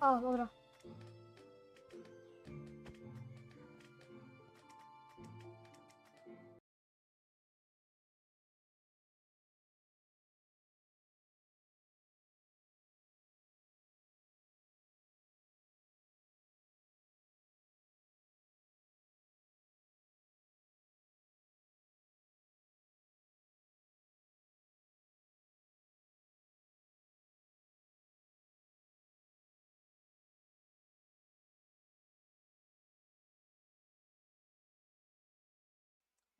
A, dobra.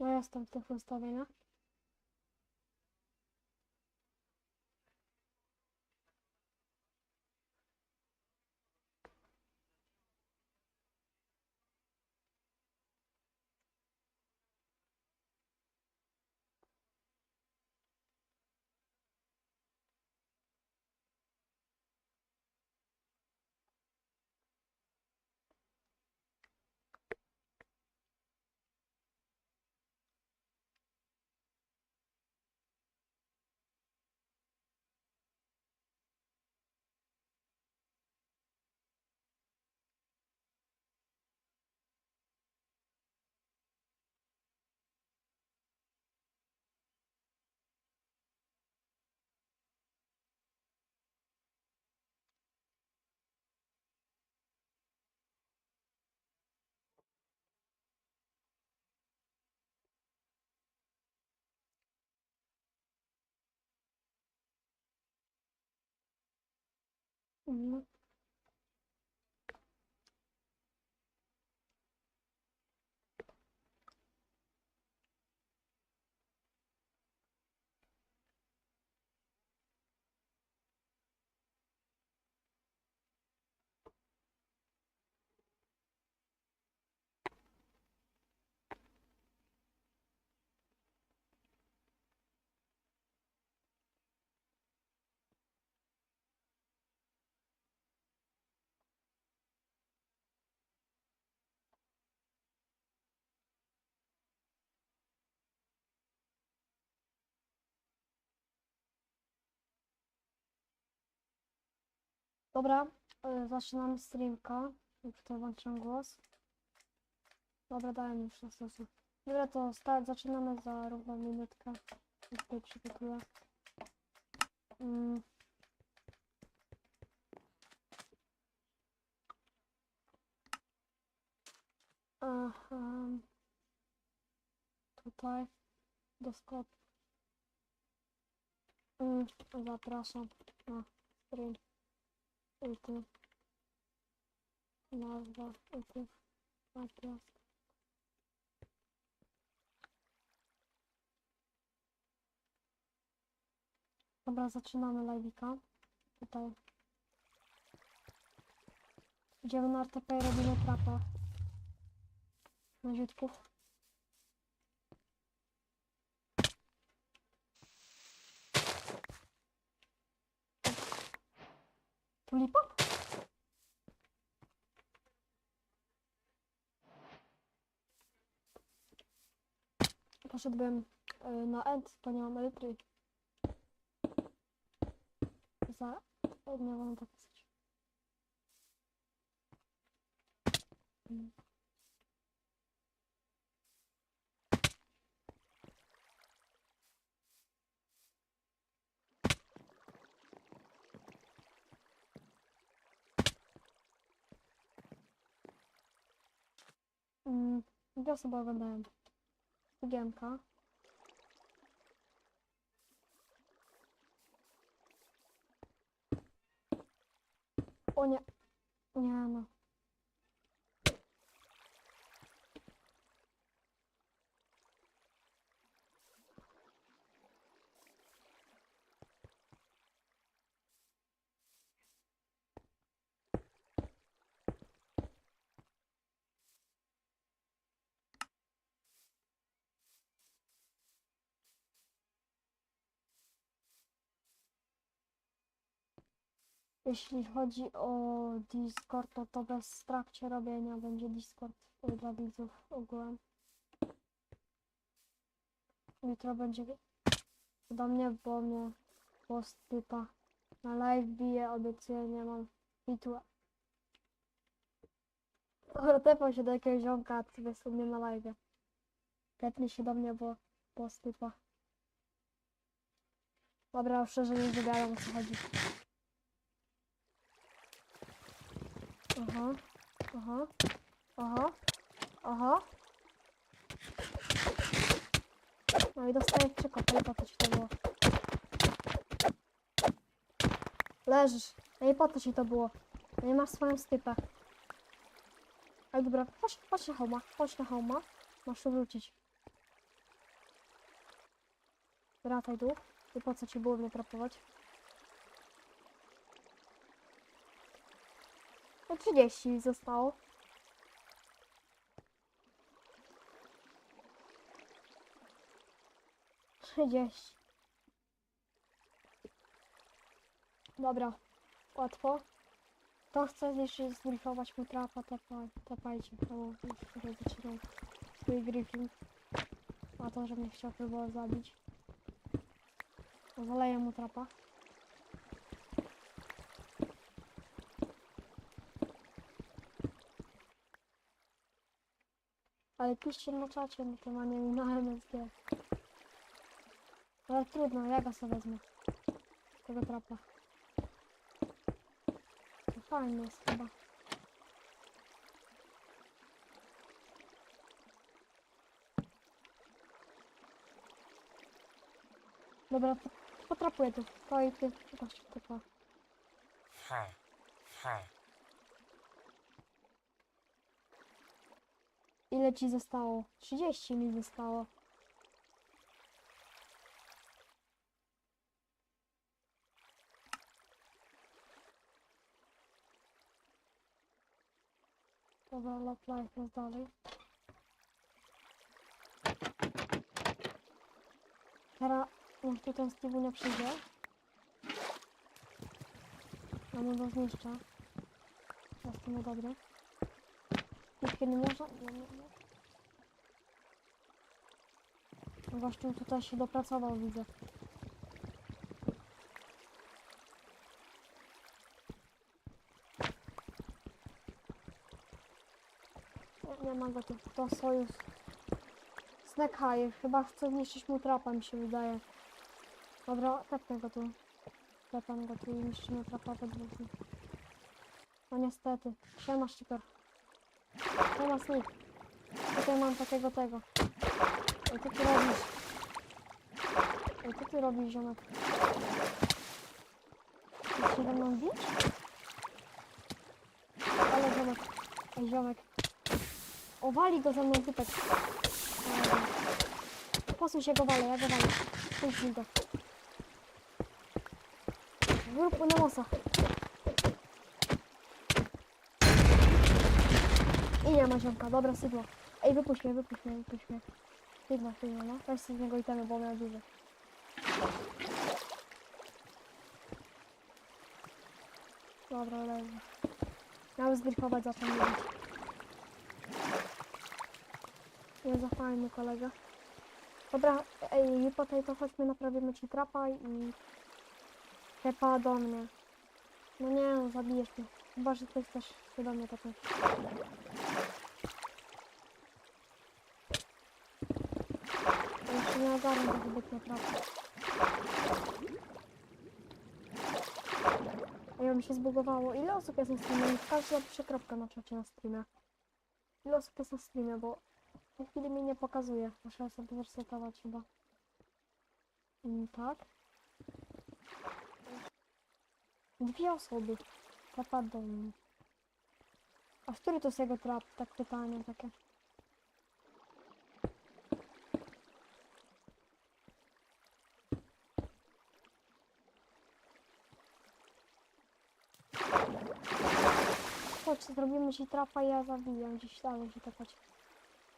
No jestem w tych ustawieniach. 嗯。Dobra, y, zaczynamy streamka. Tutaj włączam głos. Dobra, dałem już na stosu. Dobra, to start, zaczynamy za równą minutkę. Tutaj przygotuję. Mm. Aha. Tutaj do sklepu. Mm, zapraszam na stream. I tu. Nazwa. I tu. Adres. Dobra, zaczynamy live'ika. Tutaj. Idziemy na RTP i robimy trapa. Na ziutków. Tu lipa? Poszedłbym y, na end, to nie mam. Za... e, Nie mam tak pisać. Mm. Dwie osoby oglądają. Studienka. O nie. Nie no. Jeśli chodzi o Discord, to to bez trakcie robienia będzie Discord y, dla widzów ogółem. Jutro będzie do mnie, bo mnie post typa na live bije, obiecuję, nie mam hitu tepał się do jakiegoś ziomka, ty jest u mnie na live. Tepnij się do mnie, bo, bo stypa. Dobra, szczerze nie wygadam o co chodzi. Aha, aha, aha, aha. No i dostaję co ci to było? Leżysz. No i po co ci to było? No i masz swoją stypę. Ale dobra, chodź, chodź na homa, chodź na homa. Masz tu wrócić. Wracaj tu. I po co ci było mnie trapować? No 30 zostało. Trzydzieści. Dobra, łatwo. To chce jeszcze zbrifować mu trapa, tepaj, tepajcie. To tutaj zaczynał swój griffin. A to, że mnie chciał próbował zabić. Zaleję mu trapa. Ale piszcie na czacie na tym, nie na MSG. Ale trudno, ja go sobie wezmę. Tego trapa. To fajny jest chyba. Dobra, potrapuję tu. To i ty. Gościu, to pa. Ha, ha. Ile ci zostało? 30 mi zostało. Dobra, love life jest dalej. Teraz niech tu ten Steve nie przyjdzie. Ja mu go zniszczę. Jest to dobre. Nikt nie może? Nie, nie, nie. No Gościu tutaj się dopracował, widzę. Nie, nie ma go tu. To sojusz. Snack High. Chyba chce zniszczyć mu trapa, mi się wydaje. Dobra, tepnę go tu. Tepam go tu i niszczymy trapa we dwóch. No niestety. Siema, szczyper. Siema, Sneak. Tutaj mam takiego tego. Ej, co ty robisz? Ej, co ty robisz, ziomek? Chcesz się ze mną bić? Ale ziomek. Ej, ziomek. Owali go ze mną typek. Ej. Posuń się go walę, ja go walę. Puść go. Zrób na mosa. I nie ma ziomka, dobra, sydło. Ej, wypuść mnie, wypuść mnie, wypuść mnie. Sydło, sydło, no. Weź z niego itemy, bo miał dużo. Dobra, leży. Miał zgryfować za nie być. Nie za fajny kolega. Dobra, ej, tej to chodźmy, naprawimy ci trapa i... Hepa do mnie. No nie, no, zabijesz mnie. Chyba, że ty chcesz się do mnie tepnąć. Ja Jeszcze nie ogarnę zbytnio trapa. Ej, mi się zbugowało. Ile osób jest na streamie? Każdy napisze kropkę na czacie na streamie. Ile osób jest na streamie, bo tej chwili mi nie pokazuje. Muszę sobie zresetować chyba. Mm, tak. Dwie osoby. Trapa do mnie. A który to jest jego trap? Tak pytanie takie. Zrobimy ci trapa ja zabijam gdzieś dalej się tepać.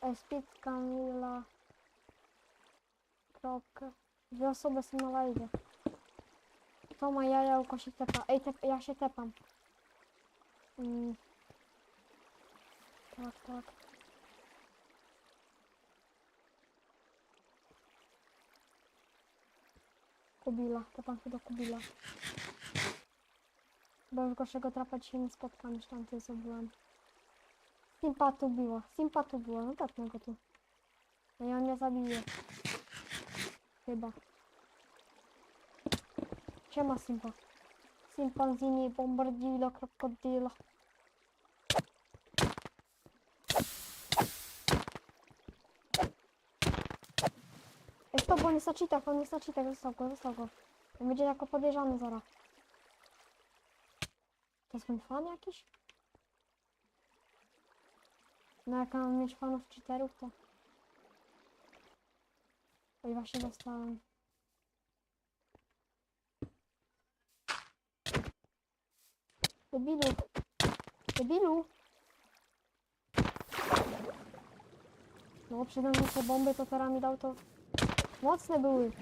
E, Speed Camila. Kropkę. Dwie osoby są na live. To ma jaja, uko się tepa. Ej, tep, ja się tepam. Mm. Tak, tak. Kubila, tepam się do Kubila. Bo już gorszego trapa dzisiaj nie spotkam niż tamty co byłem. Simpa tu była, Simpa tu była, no tak go tu. No ja mnie zabije. Chyba. Siema Simpa. Simpanzini, bombardilo, krokodilo. Ej, stop, on jest na cheatach, on jest na cheatach, zostaw go, zostaw go. On będzie jako podejrzany zaraz. To jest mój fan jakiś? No jak mam mieć fanów cheaterów, to... Oj, właśnie dostałem. Debilu. Debilu. No, przede mną te bomby, to teraz mi dał to... Mocne były.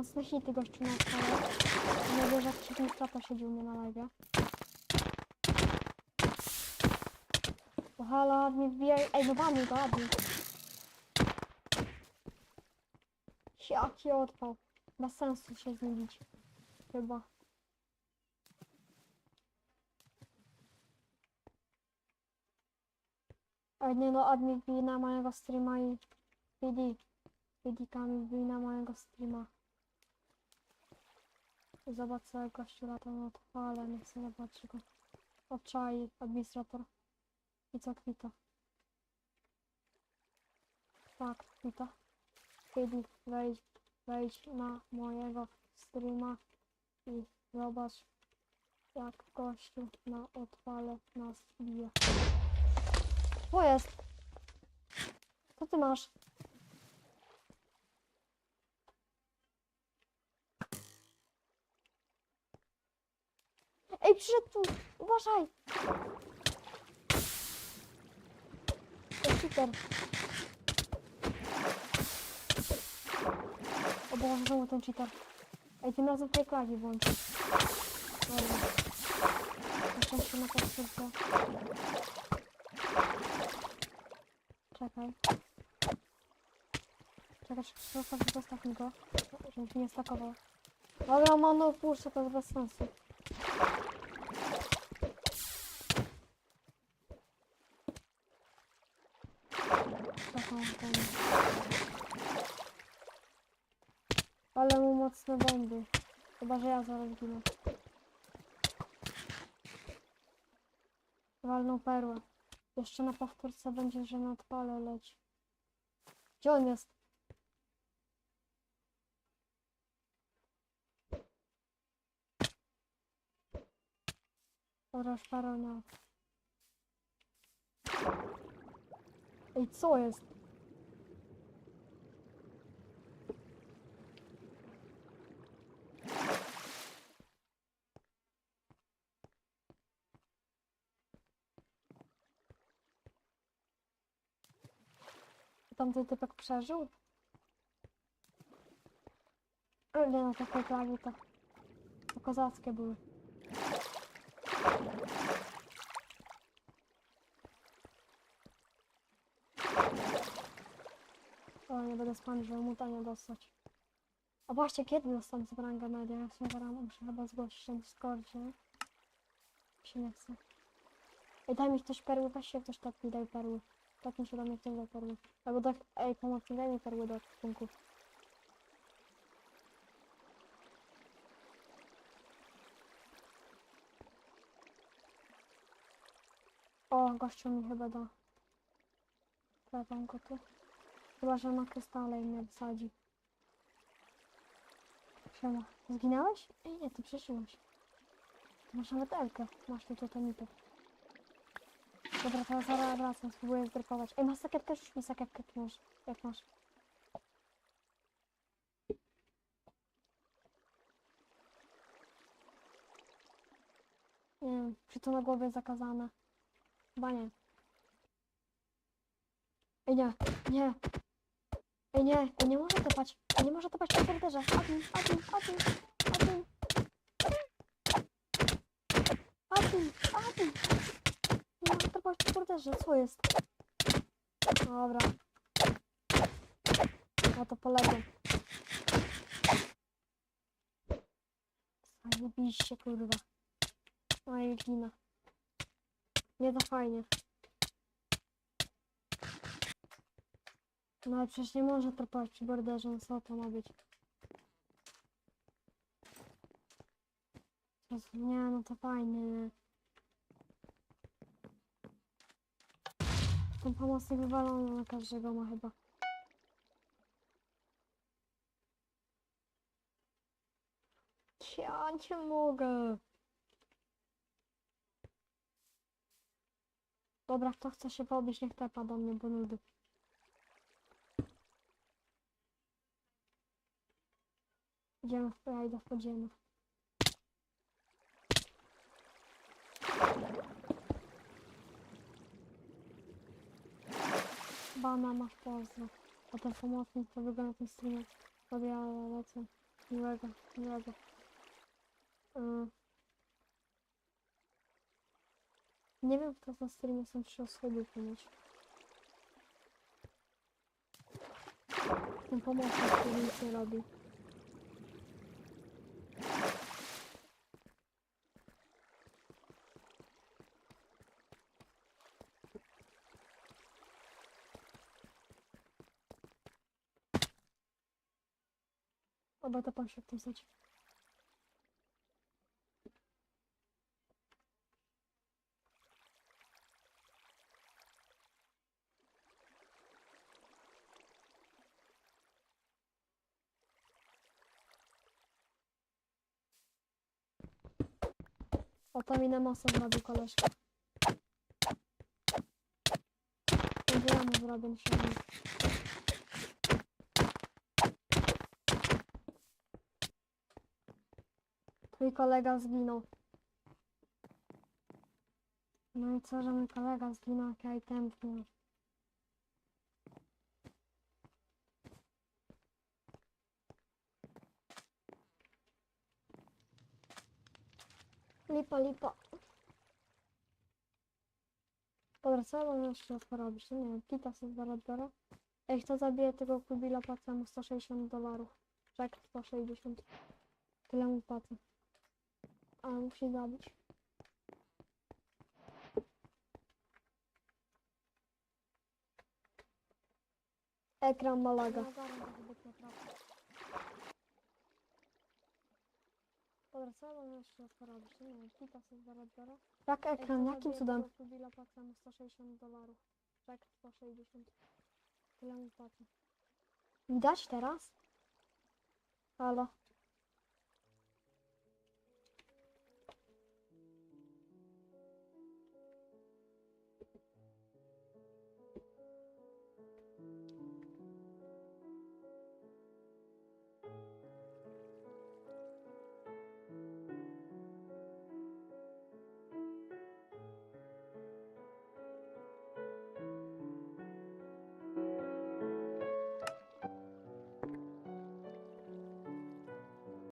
Mocne hity gościu na stole. Nie wiesz, jak trzeci strata siedzi mnie na live. Halo, admin wbijaj. Ej, no banuj go, admin. Jaki odpał. Bez sensu się z nim bić. Chyba. Ej, nie no, admin wbij na mojego streama i... PD. PD kami wbij na mojego streama. Zobacz co gościu lata na nie chcę zobaczyć go. Odczai administrator. I co kwita? Tak, kwita. Kiedy wejdź, wejdź na mojego streama i zobacz jak gościu na odpale nas bije. Co jest? Co ty masz? Ej, przyszedł tu! Uważaj! To super. O Boże, znowu ten cheater. Ej, tym razem tej klagi włączyć. Dobra. Na szczęście na powtórce. Czekaj. Czekaj, czekaj, zostaw, zostaw mi go. Żeby się nie stakował. Dobra, mano, puszczę, to bez sensu. Ale mu mocne bomby. Chyba, że ja zaraz ginę. Walną perłę. Jeszcze na powtórce będzie, że na odpale leci. Gdzie on jest? Parę miał. Ej, co jest? Tamten typek przeżył? Nie no, takie plagi to, to kozackie były. O, nie będę spać, żeby muta nie dostać. A właśnie, kiedy dostanę z ranga media? Ja się zaraz muszę chyba zgłosić na Discordzie. Się nie chce. Ej, daj mi ktoś perły, weź się ktoś tak mi daj perły. Tak mi się do mnie daj perły. Albo tak, ej, pomocy, daj mi perły do ekwipunku. O, gościu mi chyba da. Klepam go tu. Chyba, że na krystale i mnie wsadzi. Siema. Zginąłeś? Ej, nie, ty przeżyłeś. Masz nawet Elkę. Masz tu totemity. Dobra, to zaraz wracam, spróbuję zdropować. Ej, masz sakiewkę? Rzuć mi sakiewkę, jak masz. Jak masz. Nie wiem, czy to na głowie zakazane? Chyba nie. Ej, nie, nie. Ej, nie, ej, nie może topać. Ej, nie może topać po borderze. Admin, admin, admin, admin. Admin, admin. Nie może topać po borderze, co jest? Dobra. Ja to polegam. Zajebiście, kurwa. No i gina. Nie to fajnie. No ale przecież nie może tropować przy borderze, no co to ma być? Nie, no to fajnie. Ten pomocnik wywalony na każdego ma chyba. Ja nie mogę. Dobra, kto chce się pobić, niech tepa do mnie, bo nudy. Idziemy w ja idę. Bana masz pozdro. A ten pomocnik to wygląda na tym streamie. Dobra, ja lecę. Miłego, miłego. Y. Nie wiem, kto na streamie są trzy osoby ponoć. Ten pomocnik, który nic nie robi. Oba to pan się wpisać. O to mi na mocno zrobił koleżka. Będzie ja kolega zginął. No i co, że mój kolega zginął, jak ja i tętnię. Lipa, lipa. Mam jeszcze porobić? No nie wiem, kita sobie zaraz biorę. Ej, kto zabije tego kubila, płacę mu 160 dolarów. Czek 160. Tyle mu płacę. Ale musi zabić. Ekran malaga. Dobra, co ja mam jeszcze porobić? No Nie wiem, kita sobie zaraz biorę. Jak ekran? Jakim cudem? Kubila płacę mu 160 dolarów. Czek 160. Tyle mu płacę. Widać teraz? Halo.